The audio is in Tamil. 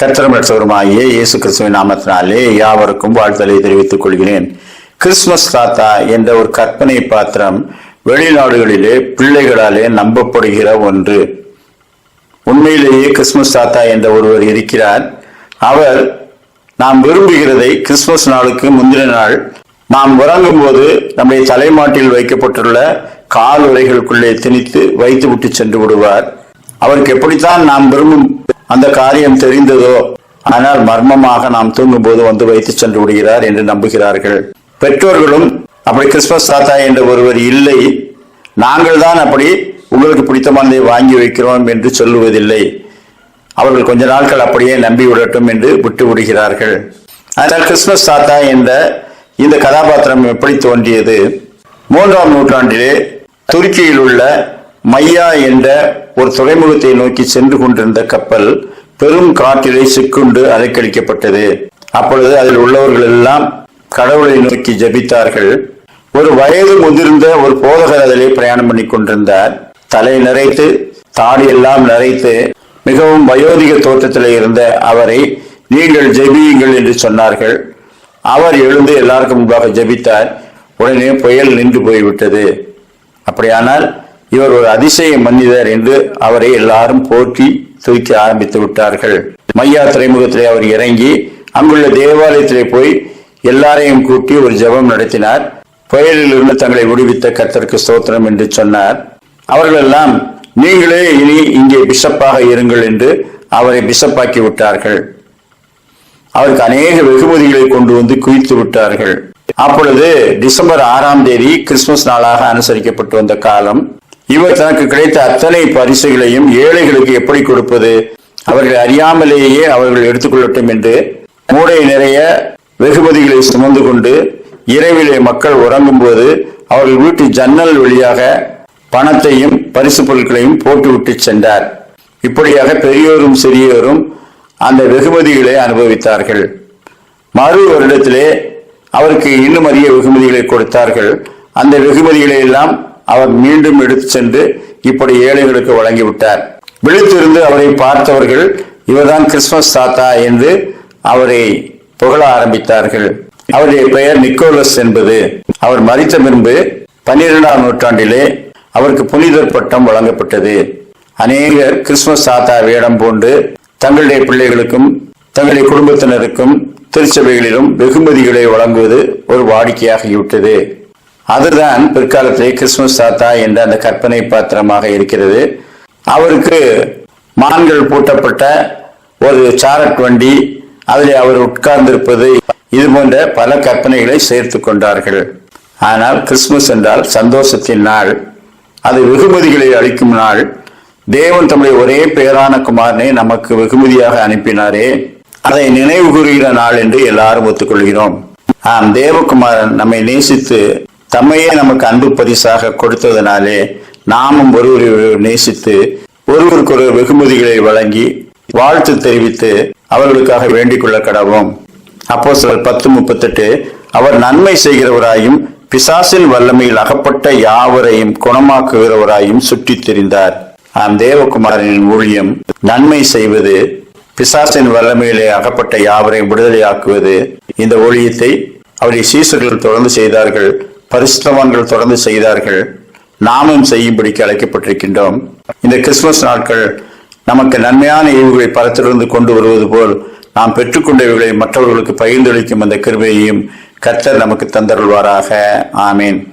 கர்த்தரம் இயேசு கிறிஸ்துவின் நாமத்தினாலே யாவருக்கும் வாழ்த்தலை தெரிவித்துக் கொள்கிறேன். கிறிஸ்துமஸ் தாத்தா என்ற ஒரு கற்பனை பாத்திரம் வெளிநாடுகளிலே பிள்ளைகளாலே நம்பப்படுகிற ஒன்று. உண்மையிலேயே கிறிஸ்துமஸ் தாத்தா என்ற ஒருவர் இருக்கிறார். அவர் நாம் விரும்புகிறதை கிறிஸ்துமஸ் நாளுக்கு முந்தின நாள் நாம் உறங்கும் போது நம்முடைய தலைமாட்டில் வைக்கப்பட்டுள்ள கால் உரைகளுக்குள்ளே திணித்து வைத்து விட்டு சென்று விடுவார். அவருக்கு எப்படித்தான் நாம் விரும்பும் அந்த காரியம் தெரிந்ததோ ஆனால் மர்மமாக நாம் தூங்கும் போது வந்து வைத்து சென்று விடுகிறார் என்று நம்புகிறார்கள். பெற்றோர்களும் அப்படி கிறிஸ்மஸ் தாத்தா என்ற ஒருவர் இல்லை. நாங்கள் தான் அப்படி உங்களுக்கு பிடித்தமானதை வாங்கி வைக்கிறோம் என்று சொல்லுவதில்லை. அவர்கள் கொஞ்ச நாட்கள் அப்படியே நம்பி விடட்டும் என்று விட்டு விடுகிறார்கள். அதனால் கிறிஸ்மஸ் தாத்தா என்ற இந்த கதாபாத்திரம் எப்படி தோன்றியது? மூன்றாம் நூற்றாண்டிலே துருக்கியில் உள்ள மையா என்ற ஒரு துறைமுகத்தை நோக்கி சென்று கொண்டிருந்த கப்பல் பெரும் காற்றிலே சிக்குண்டு அலைக்கழிக்கப்பட்டது. அப்பொழுது அதில் உள்ளவர்கள் எல்லாம் கடவுளை நோக்கி ஜெபித்தார்கள். ஒரு வயது முதிர்ந்த ஒரு போதகர் அதிலே பிரயாணம் பண்ணி கொண்டிருந்தார். தலை நிறைத்து தாடி எல்லாம் நிறைத்து மிகவும் வயோதிக தோற்றத்தில் இருந்த அவரை நீங்கள் ஜெபியுங்கள் என்று சொன்னார்கள். அவர் எழுந்து எல்லாருக்கும் முன்பாக ஜெபித்தார். உடனே புயல் நின்று போய்விட்டது. அப்படியானால் இவர் ஒரு அதிசய மனிதர் என்று அவரை எல்லாரும் போற்றி துதிக்க ஆரம்பித்து விட்டார்கள். மையா துறைமுகத்திலே அவர் இறங்கி அங்குள்ள தேவாலயத்திலே போய் எல்லாரையும் கூட்டி ஒரு ஜெபம் நடத்தினார். புயலில் இருந்து தங்களை விடுவித்த கத்தருக்கு ஸ்தோத்திரம் என்று சொன்னார். அவர்களெல்லாம் நீங்களே இனி இங்கே பிஷப்பாக இருங்கள் என்று அவரை பிஷப்பாக்கி விட்டார்கள். அவருக்கு அநேக வெகுமதிகளை கொண்டு வந்து குவித்து விட்டார்கள். அப்பொழுது டிசம்பர் ஆறாம் தேதி கிறிஸ்துமஸ் நாளாக அனுசரிக்கப்பட்டு வந்த காலம். இவர் தனக்கு கிடைத்த அத்தனை பரிசுகளையும் ஏழைகளுக்கு எப்படி கொடுப்பது? அவர்கள் அறியாமலேயே அவர்கள் எடுத்துக்கொள்ளட்டும் என்று மூடை நிறைய வெகுமதிகளை சுமந்து கொண்டு இரவிலே மக்கள் உறங்கும் போது அவர்கள் வீட்டு ஜன்னல் வழியாக பணத்தையும் பரிசு பொருட்களையும் போட்டுவிட்டு சென்றார். இப்படியாக பெரியோரும் சிறியோரும் அந்த வெகுமதிகளை அனுபவித்தார்கள். மறு வருடத்திலே அவருக்கு இன்னும் அதிக வெகுமதிகளை கொடுத்தார்கள். அந்த வெகுமதிகளை எல்லாம் அவர் மீண்டும் எடுத்து சென்று இப்படி ஏழைகளுக்கு வழங்கிவிட்டார். விழித்திருந்து அவரை பார்த்தவர்கள் இவர்தான் கிறிஸ்துமஸ் தாத்தா என்று அவரை புகழ ஆரம்பித்தார்கள். அவருடைய பெயர் நிக்கோலஸ் என்பது. அவர் மறித்த பின்பு பன்னிரெண்டாம் நூற்றாண்டிலே அவருக்கு புனிதர் பட்டம் வழங்கப்பட்டது. அநேகர் கிறிஸ்துமஸ் தாத்தா வேடம் பூண்டு தங்களுடைய பிள்ளைகளுக்கும் தங்களுடைய குடும்பத்தினருக்கும் திருச்சபைகளிலும் வெகுமதிகளை வழங்குவது ஒரு வாடிக்கையாகிவிட்டது. அதுதான் பிற்காலத்திலே கிறிஸ்துமஸ் தாத்தா என்ற அந்த கற்பனை பாத்திரமாக இருக்கிறது. அவருக்கு மான்கள் பூட்டப்பட்ட ஒரு சாரட் வண்டி அதில் அவர் உட்கார்ந்திருப்பது இது போன்ற பல கற்பனைகளை சேர்த்து கொண்டார்கள். ஆனால் கிறிஸ்துமஸ் என்றால் சந்தோஷத்தின் நாள். அது வெகுமதிகளை அளிக்கும் நாள். தேவன் தம்முடைய ஒரே பெயரான குமாரனை நமக்கு வெகுமதியாக அனுப்பினாரே. அதை நினைவு கூறுகிற நாள் என்று எல்லாரும் ஒத்துக்கொள்கிறோம். ஆம் தேவகுமாரன் நம்மை நேசித்து தம்மையே நமக்கு அன்பு பரிசாக கொடுத்ததனாலே நாமும் ஒருவரை நேசித்து ஒருவருக்கு ஒரு வெகுமதிகளை வழங்கி வாழ்த்து தெரிவித்து அவர்களுக்காக வேண்டிக் கொள்ள கடவோம் அப்போ சிலர் பத்து முப்பத்தெட்டு அவர் நன்மை செய்கிறவராயும் பிசாசின் வல்லமையில் அகப்பட்ட யாவரையும் குணமாக்குகிறவராயும் சுற்றித் திரிந்தார். ஆம் தேவகுமாரனின் ஊழியம் நன்மை செய்வது பிசாசின் வல்லமையிலே அகப்பட்ட யாவரையும் விடுதலையாக்குவது இந்த ஊழியத்தை அவருடைய சீசர்கள் தொடர்ந்து செய்தார்கள். பரிசுத்தவான்கள் தொடர்ந்து செய்தார்கள். நாமும் செய்யும்படிக்கு அழைக்கப்பட்டிருக்கின்றோம். இந்த கிறிஸ்துமஸ் நாட்கள் நமக்கு நன்மையான ஈவுகளை பரத்திலிருந்து கொண்டு வருவது போல் நாம் பெற்றுக்கொண்டவைகளை மற்றவர்களுக்கு பகிர்ந்தளிக்கும் அந்த கிருபையையும் கர்த்தர் நமக்கு தந்தருள்வாராக. ஆமீன்.